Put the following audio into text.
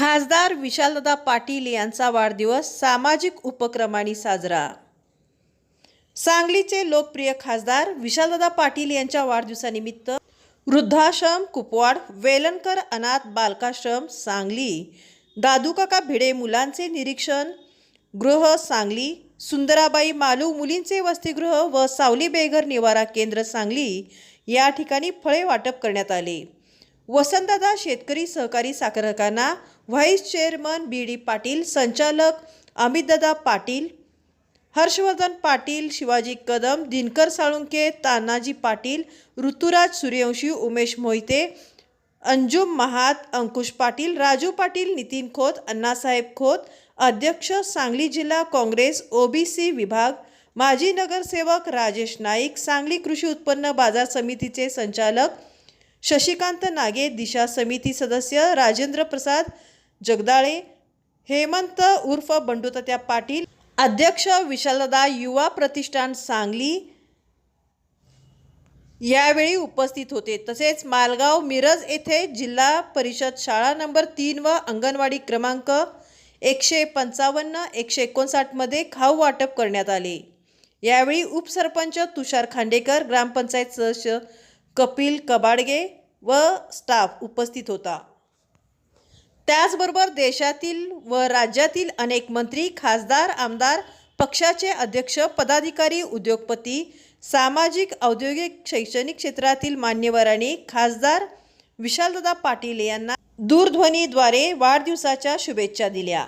खासदार विशालदादा पाटील यांचा वाढदिवस सामाजिक उपक्रमांनी साजरा. सांगलीचे लोकप्रिय खासदार विशालदा पाटील यांच्या वाढदिवसानिमित्त वृद्धाश्रम कुपवाड वेलणकर अनाथ बालकाश्रम सांगली दादूकाका भिडे मुलांचे निरीक्षण गृह सांगली सुंदराबाई मालू मुलींचे वसतिगृह व सावली बेघर निवारा केंद्र सांगली या ठिकाणी फळे वाटप करण्यात आले. वसंतदादा शेतकरी सहकारी साखर कारखाना vice chairman B D Patil संचालक अमितदादा पाटील हर्षवर्धन पाटील शिवाजी कदम दिनकर साळुंके तानाजी पाटील ऋतुराज सूर्यवंशी उमेश मोहिते अंजुम महात अंकुश पाटील राजू पाटील नितीन खोत अण्णासाहेब खोत अध्यक्ष सांगली जिल्हा काँग्रेस ओबीसी विभाग माजी नगरसेवक राजेश नाईक सांगली कृषी उत्पन्न बाजार समितीचे संचालक शशिकांत नागे दिशा समिती सदस्य राजेंद्र प्रसाद जगदाळे हेमंत उर्फ बंडूतात्या पाटील अध्यक्ष विशालदा युवा प्रतिष्ठान सांगली यावेळी उपस्थित होते. तसेच मालगाव मिरज येथे जिल्हा परिषद शाळा नंबर तीन व अंगणवाडी क्रमांक एकशे पंचावन्न एकशे एकोणसाठमध्ये खाऊ वाटप करण्यात आले. यावेळी उपसरपंच तुषार खांडेकर ग्रामपंचायत सदस्य कपिल कबाडगे व स्टाफ उपस्थित होता. त्याचबरोबर देशातील व राज्यातील अनेक मंत्री खासदार आमदार पक्षाचे अध्यक्ष पदाधिकारी उद्योगपती सामाजिक औद्योगिक शैक्षणिक क्षेत्रातील मान्यवरांनी खासदार विशालदादा पाटील यांना दूरध्वनीद्वारे वाढदिवसाच्या शुभेच्छा दिल्या.